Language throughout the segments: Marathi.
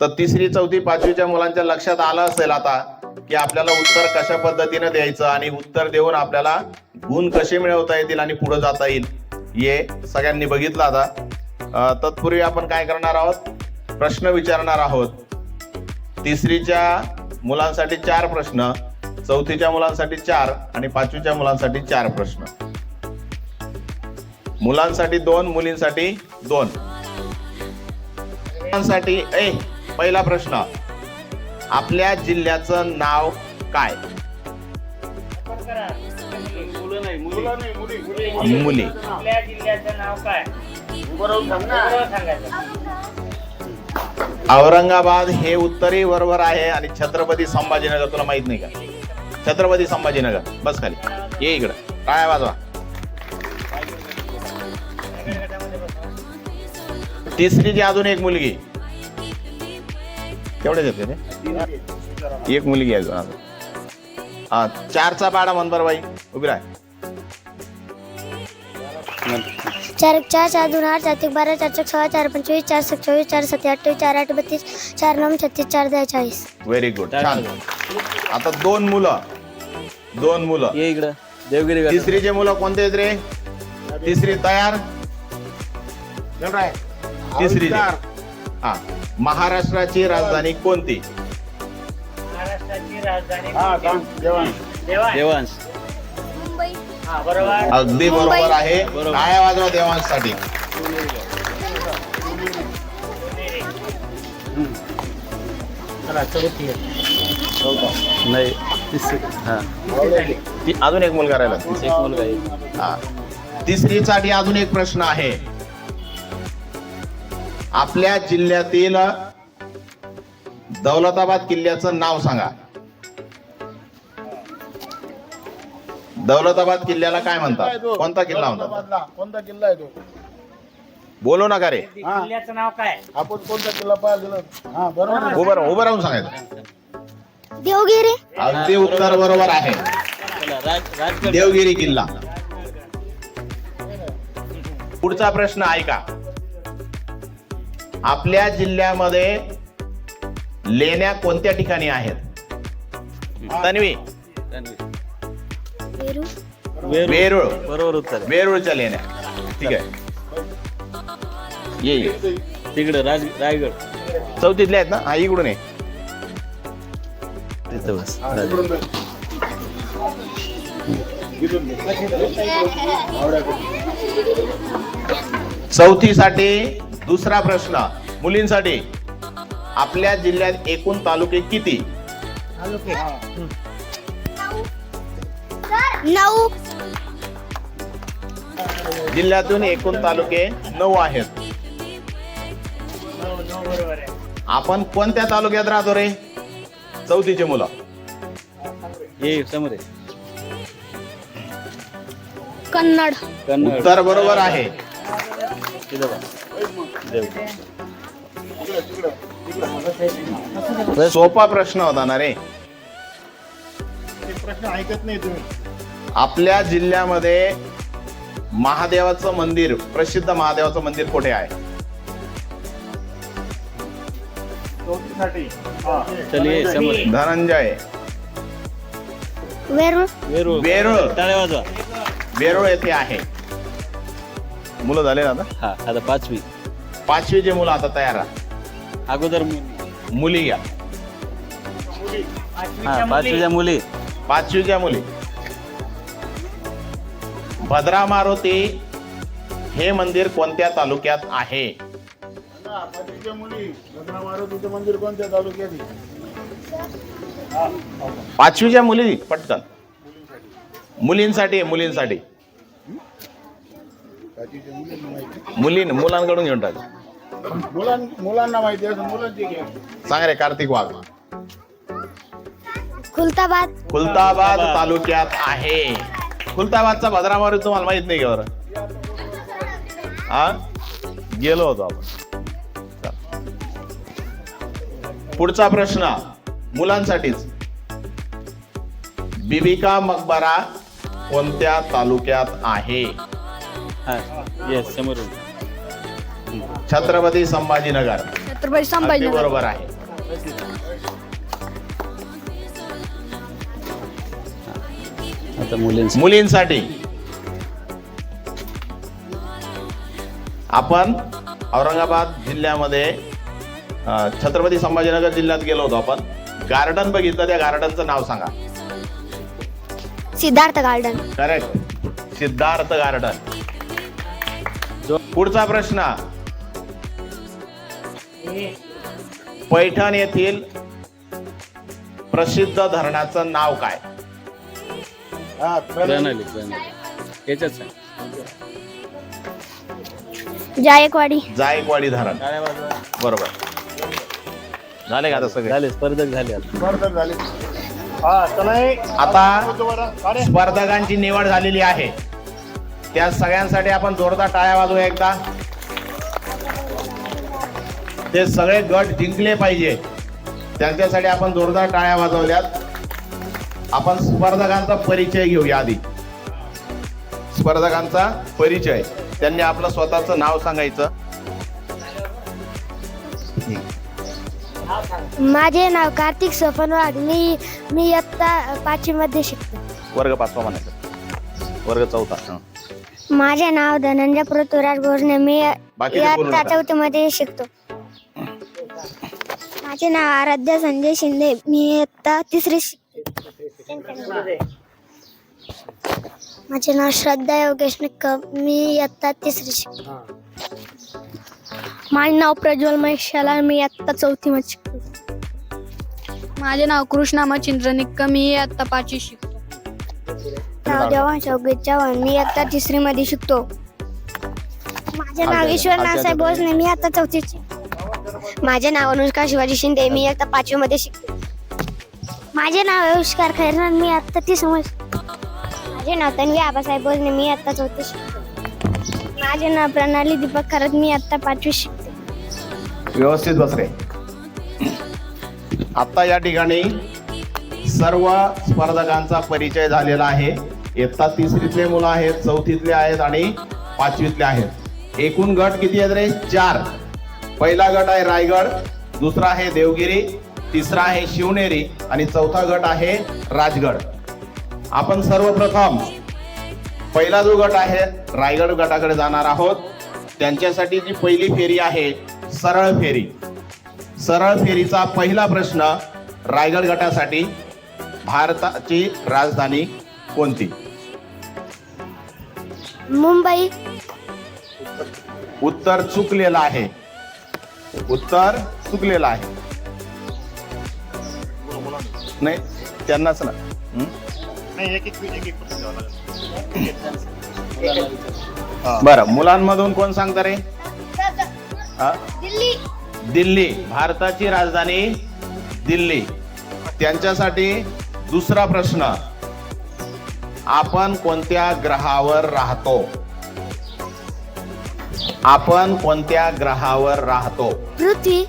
तर तिसरी चौथी पाचवीच्या मुलांच्या लक्षात आलं असेल आता की आपल्याला उत्तर कशा पद्धतीने द्यायचं आणि उत्तर देऊन आपल्याला गुण कसे मिळवता येतील आणि पुढे जाता येईल हे सगळ्यांनी बघितलं आता. तत्पूर्वी आपण काय करणार आहोत? प्रश्न विचारणार आहोत. तिसरीच्या मुलांसाठी चार प्रश्न चौथीच्या मुलांसाठी चार आणि पाचवीच्या मुलांसाठी चार प्रश्न. मुलांसाठी दोन मुलींसाठी दोन. मुलांसाठी ए पहिला प्रश्न आपल्या जिल्ह्याचं नाव काय? मुली. आपल्या जिल्ह्याचं नाव काय? बरोबर सांगायचं. औरंगाबाद हे उत्तरही बरोबर आहे आणि छत्रपती संभाजीनगर तुला माहीत नाही का? छत्रपती संभाजीनगर. बस खाली. ये इकडं. काय वाजवा तिसरीची अजून एक मुलगी. केवढे येते ते? एक मुलगी आहे अजून हा चारचा पाडा म्हण बरं बाई. उभी राह. चार एक चार चार दोन आठ सात एक बारा चार चौक सोळा चार पंचवीस चार सक चोवीस चार सत्ते अठ्ठावीस चार आठ बत्तीस चार नऊ छत्तीस चार दहा चाळीस. व्हेरी गुड छान. आता दोन मुलं. दोन मुलं. ये इकडं. देवगिरी गट. तिसरीचे मुलं कोणते आहेत रे? तिसरी तयार. तिसरी हा. महाराष्ट्राची राजधानी कोणती? महाराष्ट्राची राजधानी देवा देवांश. हा बरोबर. अगदी बरोबर आहे. बरोबर. काय वाजवा देवांसाठी नाही तिस हा. ती अजून एक मुलगा राहिला. एक मुलगा आहे. हा. तिसरीसाठी अजून एक प्रश्न आहे. आपल्या जिल्ह्यातील दौलताबाद किल्ल्याचं नाव सांगा. दौलताबाद किल्ल्याला काय म्हणतात? कोणता किल्ला म्हणतात? कोणता किल्ला आहे तो? बोलू नका रे. किल्ल्याचं नाव काय? आपण कोणता किल्ला पाहिला हा बरोबर. उभं राहून उभं राहून सांगायचं. देवगिरी? अगदी उत्तर बरोबर आहे. देवगिरी किल्ला. पुढचा प्रश्न ऐका. आपल्या जिल्ह्यामध्ये लेण्या कोणत्या ठिकाणी आहेत? तन्वी. वेरू वेरूळ. बरोबर उत्तर. वेरूळच्या लेण्या. ठीक आहे. ये ये. तिकडं राज रायगड. चौथीतल्या आहेत ना? हा इकडून आहे तिथं बस. चौथीसाठी दुसरा प्रश्न मुलींसाठी आपल्या जिल्ह्यात एकूण तालुके किती? नऊ. जिल्ह्यातून एकूण तालुके नऊ आहेत. आपण कोणत्या तालुक्यात राहतो रे? चौथीचे मुलं. ये समोर आहे. कन्नड. कन्नड. उत्तर बरोबर आहे. सोपा प्रश्न होता ना रे. प्रश्न ऐकत नाही तुम्ही. आपल्या जिल्ह्यामध्ये महादेवाचं मंदिर प्रसिद्ध महादेवाचं मंदिर कुठे आहे? हा. धनंजय. वेरूळ. येथे आहे. मुलं झाले ना आता? हा आता पाचवी पाचवीचे मुलं आता तयार आहे अगोदर मुली. मुली घ्या हा पाचवीच्या मुली. पाचवीच्या मुली. भद्रा मारुती हे मंदिर कोणत्या तालुक्यात आहे? ना, पाचवीच्या मुली. मारुतीचं मंदिर कोणत्या तालुक्यात आहे? पाचवीच्या मुली पटकन. मुलींसाठी आहे, मुलींसाठी मुलींना मुली मुलांकडून घेऊन टाक. मुलां मुलांना माहिती असं मुलांची घ्या. सांग रे कार्तिक वाघ खुलताबाद. खुलताबाद तालुक्यात आहे. खुलताबादचा भद्रा मारुती तुम्हाला माहीत नाही का बरं? हा? गेलो होतो आपण. चल. पुढचा प्रश्न मुलांसाठीच. बिबिका मकबरा कोणत्या तालुक्यात आहे? हा येस समोर छत्रपती संभाजीनगर. छत्रपती संभाजीनगर. बरोबर आहे. आता मुलींसाठी. मुलींसाठी. आपण औरंगाबाद जिल्ह्यामध्ये छत्रपती संभाजीनगर जिल्ह्यात गेलो होतो आपण. गार्डन बघितलं त्या गार्डनचं नाव सांगा. Siddharth garden correct Siddharth garden पुढचा प्रश्न. पैठण येथील प्रसिद्ध धरणाचं नाव काय? हा प्रणाली प्रणाली. याच्याच आहे जायकवाडी. जायकवाडी धरण. बरोबर. झाले का आता सगळे? झाले स्पर्धक झाले आता. स्पर्धक झाले. हा चला हे. आता. स्पर्धकांची निवड झालेली आहे. त्या सगळ्यांसाठी आपण जोरदार टाळ्या वाजवूया एकदा. ते सगळे गट जिंकले पाहिजे. त्यांच्यासाठी आपण जोरदार टाळ्या वाजवल्यात. आपण स्पर्धकांचा परिचय घेऊया आधी. स्पर्धकांचा परिचय. त्यांनी आपलं स्वतःचं नाव सांगायचं. माझे नाव कार्तिक सोपन वाघ मी मी इयत्ता पाचवीमध्ये शिकतो. वर्ग पाचवा म्हणायचं. वर्ग चौथा. हं. माझे नाव धनंजय पृथ्वीराज भोजने मी बाकीचे बोलू इयत्ता नका. चौथीमध्ये शिकतो. माझे नाव आराध्या संजय शिंदे. मी इयत्ता तिसरी शिकते माझे नाव श्रद्धा योगेश निकम. मी इयत्ता तिसरी शिकतो माझे नाव प्रज्वल महेश शाला मी इयत्ता चौथीमध्ये शिकतो. माझे नाव कृष्णा मच्छिंद्र निक्कम मी आता पाचवी शिकतो. नाव देवांश योगेश चव्हाण मी आता तिसरी मध्ये शिकतो. माझे नाव ईश्वर नासाहेब भोसले. मी आता शिकतो माझे नाव अनुष्का शिवाजी शिंदे मी आता पाचवी मध्ये शिकतो. माझे नाव अनुष्कार खैरनार मी आता ती समज माझे नाव तन्वी आबासाहेब भोसले मी आता चौथी शिकते. माझे नाव प्रणाली दीपक खरत मी आता पाचवी शिकते. व्यवस्थित बसले आत्ता आता या ठिकाणी सर्व स्पर्धकांचा परिचय झालेला आहे. इयत्ता तिसरीतले मुलं आहेत चौथीतले आहेत आणि पाचवीतले आहेत. एकूण गट किती आहेत रे? चार. पहिला गट आहे रायगड दुसरा आहे देवगिरी तिसरा आहे शिवनेरी आणि चौथा गट आहे राजगड. आपण सर्वप्रथम पहिला जो गट आहे रायगड गटाकडे जाणार आहोत. त्यांच्यासाठी जी पहिली फेरी आहे सरळ फेरी. सरळ फेरीचा पहिला प्रश्न रायगड गटासाठी भारताची राजधानी कोणती? मुंबई. उत्तर चुकलेलं आहे. उत्तर चुकलेलं आहे. नाही त्यांनाच ना. बरं मुलांमधून कोण सांगता रे? दिल्ली दिल्ली भारताची राजधानी दिल्ली. त्यांच्यासाठी दुसरा प्रश्न आपण कोणत्या ग्रहावर राहतो? आपण कोणत्या ग्रहावर राहतो? पृथ्वी.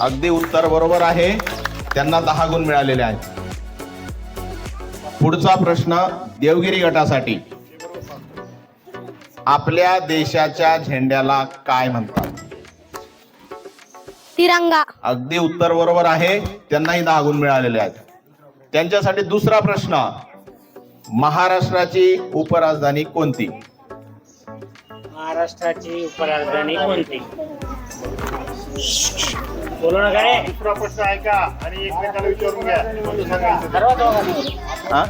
अगदी उत्तर बरोबर आहे. त्यांना दहा गुण मिळालेले आहेत. पुढचा प्रश्न देवगिरी गटासाठी. आपल्या देशाच्या झेंड्याला काय म्हणतात? तिरंगा. अगदी उत्तर बरोबर आहे. त्यांनाही दहा गुण मिळालेले आहेत. त्यांच्यासाठी दुसरा प्रश्न. महाराष्ट्राची उपराजधानी कोणती? महाराष्ट्राची उपराजधानी कोणती? बोलू नका रे. दुसरा प्रश्न ऐका आणि एकमेकाला विचारून घ्या कोणतं सांगायचं ते. सर्व दोघांनी. हा?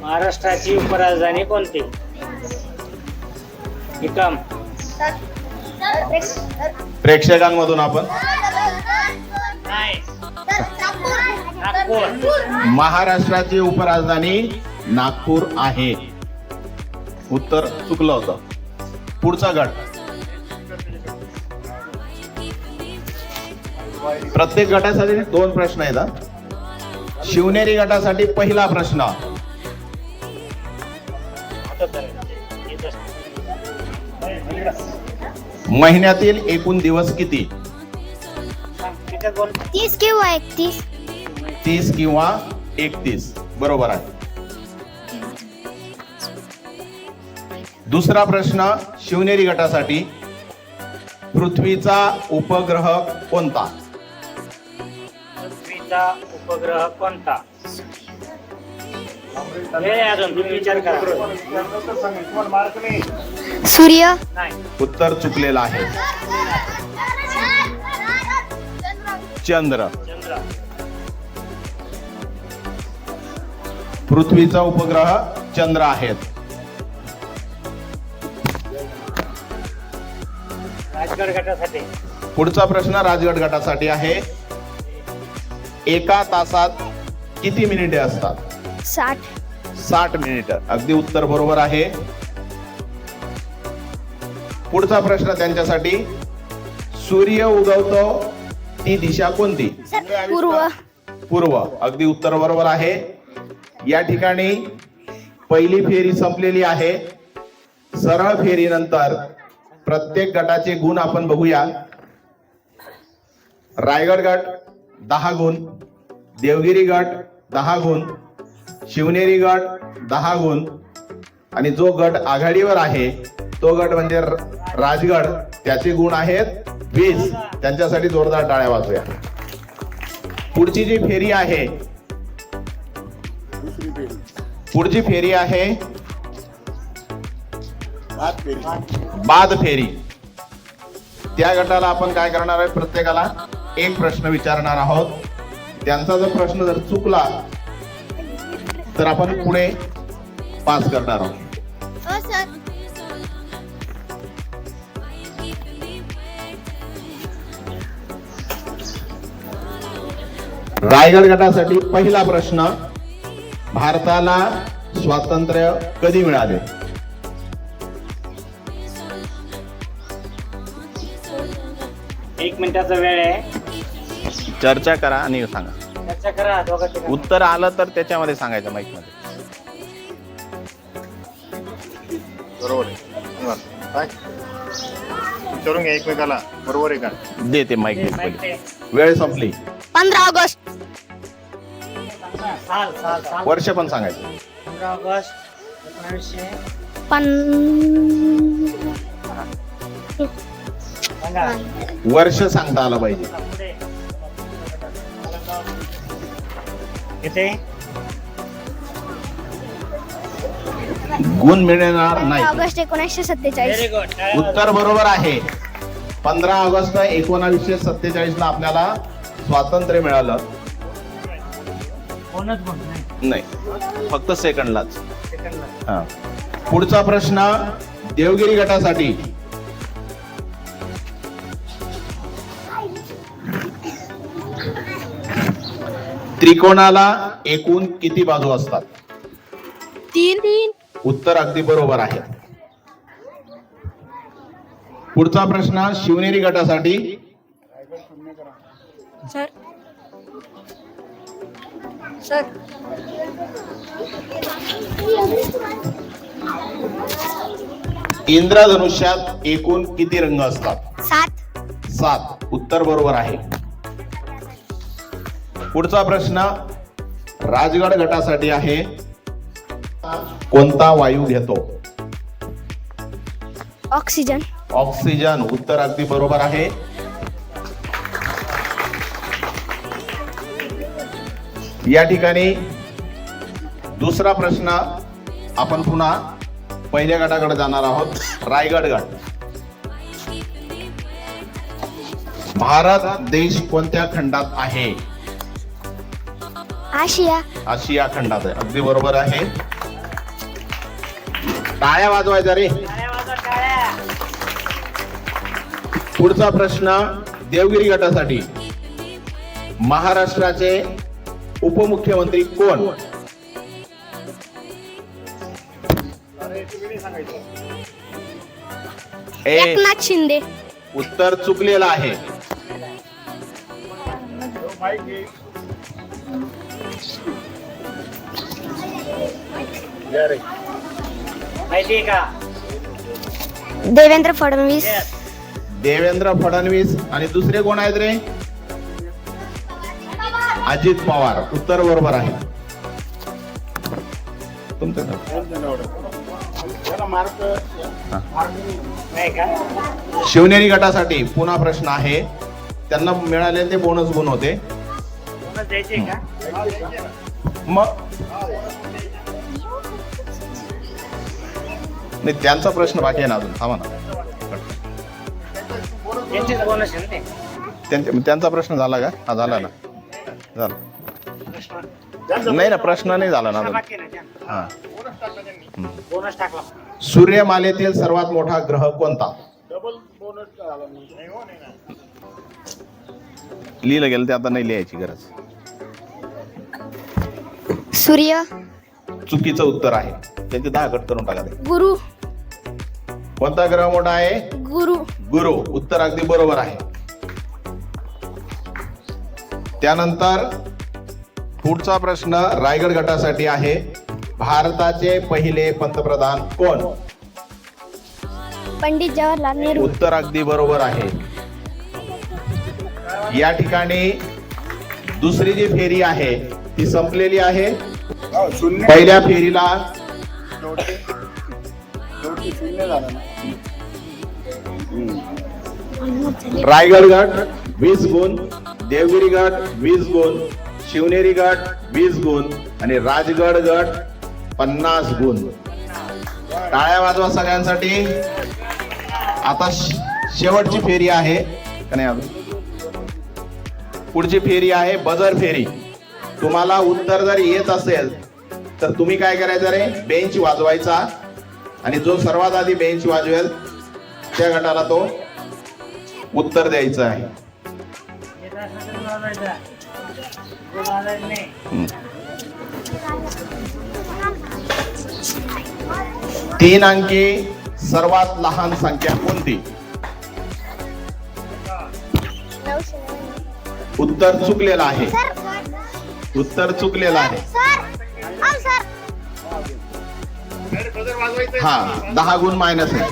महाराष्ट्राची उपराजधानी कोणती? निकम. प्रेक्षकांमधून आपण. नाही महाराष्ट्राची उपराजधानी नागपूर आहे. उत्तर चुकलं होतं. पुढचा गट प्रत्येक गटासाठी दोन प्रश्न आहेत. शिवनेरी गटासाठी पहिला प्रश्न. महिन्यातील एकूण दिवस किती? तीस किंवा एकतीस. तीस किंवा एकतीस. बरोबर आहे. दुसरा प्रश्न शिवनेरी गटासाठी पृथ्वीचा उपग्रह कोणता? पृथ्वीचा उपग्रह कोणता? अजून तुम्ही विचार करा. सूर्य? नाही. उत्तर चुकलेलं आहे. चंद्र. चंद्र. पृथ्वीचा उपग्रह चंद्र आहेत. राजगड गटासाठी पुढचा प्रश्न राजगड गटासाठी आहे. एका तासात किती मिनिटे असतात? साठ. साठ मिनिट. अगदी उत्तर बरोबर आहे. पुढचा प्रश्न त्यांच्यासाठी. सूर्य उगवतो ती दिशा कोणती? पूर्व. पूर्व. अगदी उत्तर बरोबर आहे. या ठिकाणी पहिली फेरी संपलेली आहे. सरळ फेरीनंतर प्रत्येक गटाचे गुण आपण बघूया. रायगड गट दहा गुण. देवगिरी गट दहा गुण. शिवनेरी गट दहा गुण. आणि जो गट आघाडीवर आहे तो गट म्हणजे राजगड. त्याचे गुण आहेत वीस त्यांच्यासाठी जोरदार टाळ्या वाजूया. पुढची जी फेरी आहे पुढची फेरी आहे बाद फेरी. त्या गटाला आपण काय करणार आहे? प्रत्येकाला एक प्रश्न विचारणार आहोत. त्यांचा जर प्रश्न जर चुकला तर आपण पुढे पास करणार आहोत. रायगड गटासाठी पहिला प्रश्न भारताला स्वातंत्र्य कधी मिळाले? एक मिनिटाचा वेळ आहे. चर्चा करा आणि सांगा. चर्चा करा दोघांची. उत्तर आलं तर त्याच्यामध्ये सांगायचं माईकमध्ये. बरोबर आहे. बरं. काय? विचारून घ्या एकमेकाला. बरोबर आहे का? दे ते माईक ते माहिती दे. आहे. वेळ संपली. पंधरा ऑगस्ट. साल साल साल. वर्ष पण सांगायचं. पंधरा ऑगस्ट सांगा वर्ष सांगता आलं पाहिजे. किती? गुण मिळणार नाही. ऑगस्ट एकोणीसशे सत्तेचाळीस. उत्तर बरोबर आहे. पंधरा ऑगस्ट एकोणावीसशे सत्तेचाळीस ला आपल्याला स्वातंत्र्य मिळालं. नाही. नाही. फक्त सेकंडलाच सेकंडला हा. पुढचा प्रश्न देवगिरी गटासाठी. त्रिकोणाला एकूण किती बाजू असतात? तीन. तीन. उत्तर अगदी बरोबर आहे. पुढचा प्रश्न शिवनेरी गटासाठी सर. सर. इंद्रधनुष्यात एकूण किती रंग असतात? सात. सात. उत्तर बरोबर आहे. पुढचा प्रश्न राजगड गटासाठी आहे. कोणता वायू घेतो? ऑक्सिजन. ऑक्सिजन उत्तर अगदी बरोबर आहे. या ठिकाणी दुसरा प्रश्न आपण पुन्हा पहिल्या गटाकडे जाणार आहोत रायगड गट. भारत देश कोणत्या खंडात आहे? आशिया. आशिया खंडात आहे. अगदी बरोबर आहे. टाळ्या वाजवायचा रे. पुढचा प्रश्न देवगिरी गटासाठी. महाराष्ट्राचे उपमुख्यमंत्री कोण? एकनाथ शिंदे. उत्तर चुकलेलं आहे. देवेंद्र फडणवीस. देवेंद्र फडणवीस आणि दुसरे कोण आहेत रे? अजित पवार. उत्तर बरोबर आहे. तुमचं नाव? नाही का शिवनेरी गटासाठी पुन्हा प्रश्न आहे. त्यांना मिळालेले ते बोनस गुण होते. कोणाच द्यायचे का? मग नाही त्यांचा प्रश्न बाकी आहे ना अजून. थांबा ना. त्यांचा प्रश्न झाला का? हा झाला ना. झाला. नाही ना प्रश्न नाही झाला ना अजून. हा. बोनस टाकला. सूर्यमालेतील सर्वात मोठा ग्रह कोणता? लिहिलं गेलं ते आता नाही लिहायची गरज. सूर्य. चुकीचं उत्तर आहे. त्यांचे दहा कट करून टाका ते. गुरु. कोणता ग्रह मोठा आहे? गुरु. गुरु. उत्तर अगदी बरोबर आहे. त्यानंतर पुढचा प्रश्न रायगड गटासाठी आहे. भारताचे पहिले पंतप्रधान कोण? पंडित जवाहरलाल नेहरू. उत्तर अगदी बरोबर आहे. या ठिकाणी दुसरी जी फेरी आहे ती संपलेली आहे. पहिल्या फेरीला रायगड गट वीस गुण देवगिरी गट वीस गुण शिवनेरी गट वीस गुण आणि राजगड गट पन्नास गुण. टाळ्या वाजवा सगळ्यांसाठी. आता शेवटची फेरी आहे. का नाही अजून? पुढची फेरी आहे बजर फेरी. तुम्हाला उत्तर जर येत असेल तर तुम्ही काय करायचं रे? बेंच वाजवायचा. आणि जो सर्वात आधी बेंच वाजवेल त्या गटाला तो उत्तर द्यायचं आहे. तीन अंकी सर्वात लहान संख्या कोणती? उत्तर चुकलेलं आहे. उत्तर चुकलेलं आहे. हा दहा गुण मायनस आहे.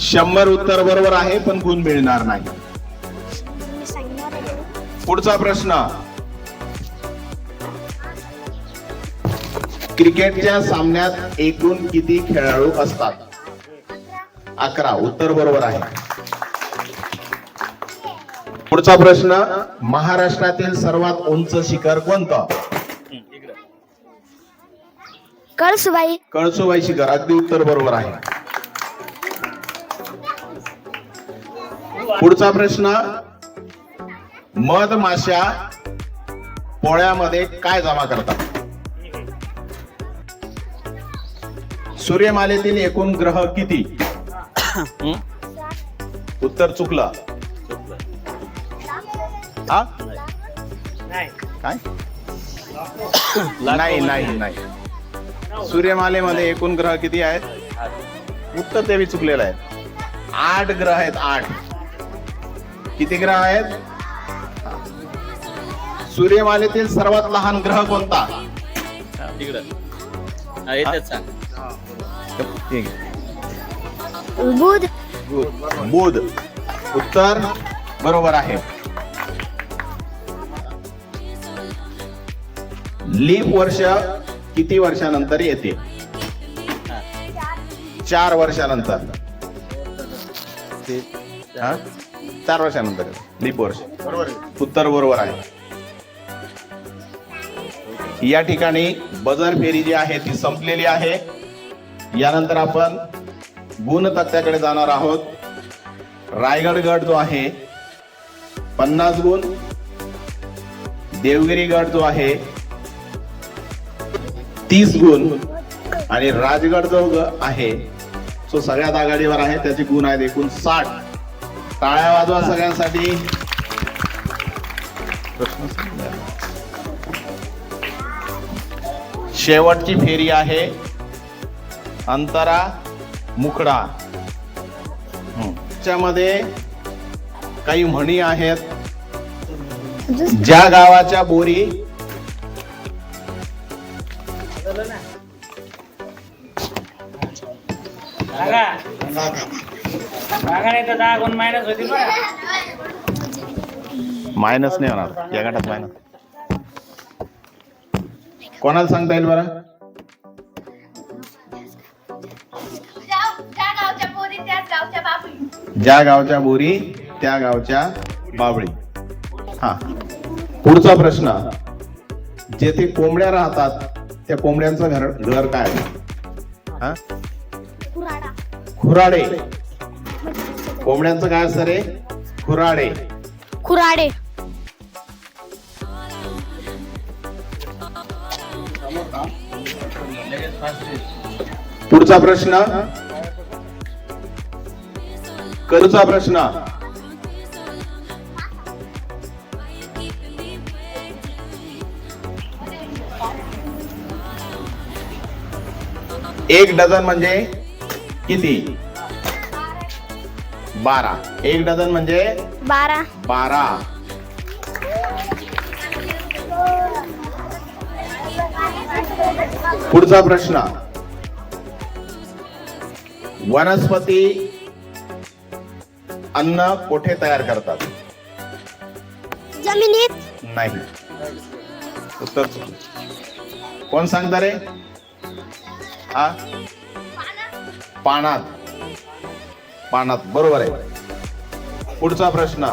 शंभर उत्तर बरोबर आहे पण गुण मिळणार नाही. पुढचा प्रश्न. क्रिकेटच्या सामन्यात एकूण किती खेळाडू असतात? अकरा उत्तर बरोबर आहे. पुढचा प्रश्न. महाराष्ट्रातील सर्वात उंच शिखर कोणतं? कळसुबाई. कळसुबाई शिखर अगदी उत्तर बरोबर आहे. पुढचा प्रश्न मध माशा पोळ्यामध्ये काय जमा करतात? सूर्यमालेतील एकूण ग्रह किती? उत्तर चुकलं. हा? नाही. काय? नाही नाही नाही. सूर्यमालेमध्ये एकूण ग्रह किती आहेत? उत्तर ते बी चुकलेलं आहे. आठ ग्रह आहेत आठ. किती ग्रह आहेत? सूर्यमालेतील सर्वात लहान ग्रह कोणता? हा. बुध. बुध. उत्तर बरोबर आहे. लीप वर्ष किती वर्षानंतर येते? चार वर्षानंतर. हा? चार वर्षानंतर. लीप वर्ष. बरोबर उत्तर बरोबर आहे. या ठिकाणी बजर फेरी जी आहे ती संपलेली आहे. यानंतर आपण गुण तक्त्याकडे जाणार आहोत. रायगड गट जो आहे पन्नास गुण. देवगिरी गट जो आहे तीस गुण. आणि राजगड जो आहे तो सगळ्यात आघाडीवर आहे त्याचे गुण आहेत एकूण साठ. टाळ्या वाजवा सगळ्यांसाठी. शेवटची फेरी आहे. अंतरा मुखडा. त्याच्यामध्ये काही म्हणी आहेत. ज्या गावाच्या बोरी तर दहा गुण मायनस होती मायनस नाही होणार. या गटात मायनस कोणाला सांगता येईल बरं? ज्या गावच्या बोरी त्या गावच्या बाबळी. हा. पुढचा प्रश्न. जेथे कोंबड्या राहतात त्या कोंबड्यांचं घर घर काय? आहे खुराडे. कोंबड्यांचं काय असतं रे? खुराडे. खुराडे. पुढचा प्रश्न. करूचा प्रश्न. एक डझन म्हणजे? किती? बारा. एक डझन म्हणजे? बारा. बारा. पुढचा प्रश्न. वनस्पती अन्न कोठे तयार करतात? जमिनीत. नाही. उत्तर. कोण सांगता रे? हा? पानात. पानात बरोबर आहे. पुढचा प्रश्न.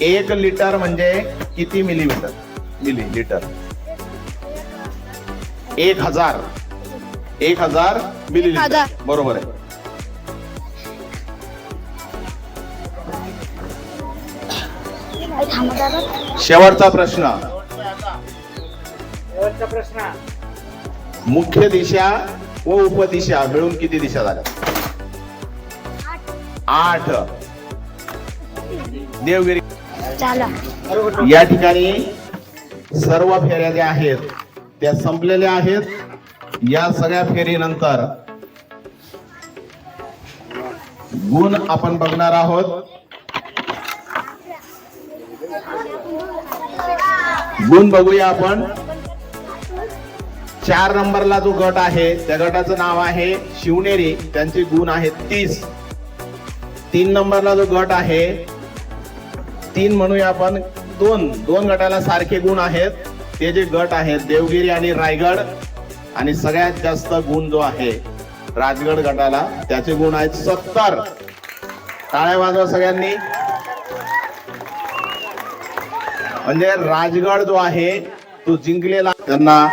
एक लिटर म्हणजे किती मिलीमीटर? मिली लिटर एक हजार. एक हजार मिली हजार. बरोबर आहे. शेवटचा प्रश्न. शेवटचा प्रश्न. मुख्य दिशा व उपदिशा मिळून किती दिशा झाल्या? आठ. देवगिरी. चला. या ठिकाणी सर्व फेऱ्या ज्या आहेत त्या संपलेल्या आहेत. या सगळ्या फेरीनंतर गुण आपण बघणार आहोत. गुण बघूया आपण. चार नंबरला जो गट आहे त्या गटाचं नाव आहे शिवनेरी. त्यांचे गुण आहेत तीस. तीन नंबरला जो गट आहे तीन म्हणूया आपण दोन. दोन गटाला सारखे गुण आहेत. ते जे गट आहेत देवगिरी आणि रायगड आणि सगळ्यात जास्त गुण जो आहे राजगड गटाला त्याचे गुण आहेत सत्तर. टाळ्या वाजवा सगळ्यांनी. म्हणजे राजगड जो आहे तो जिंकलेला त्यांना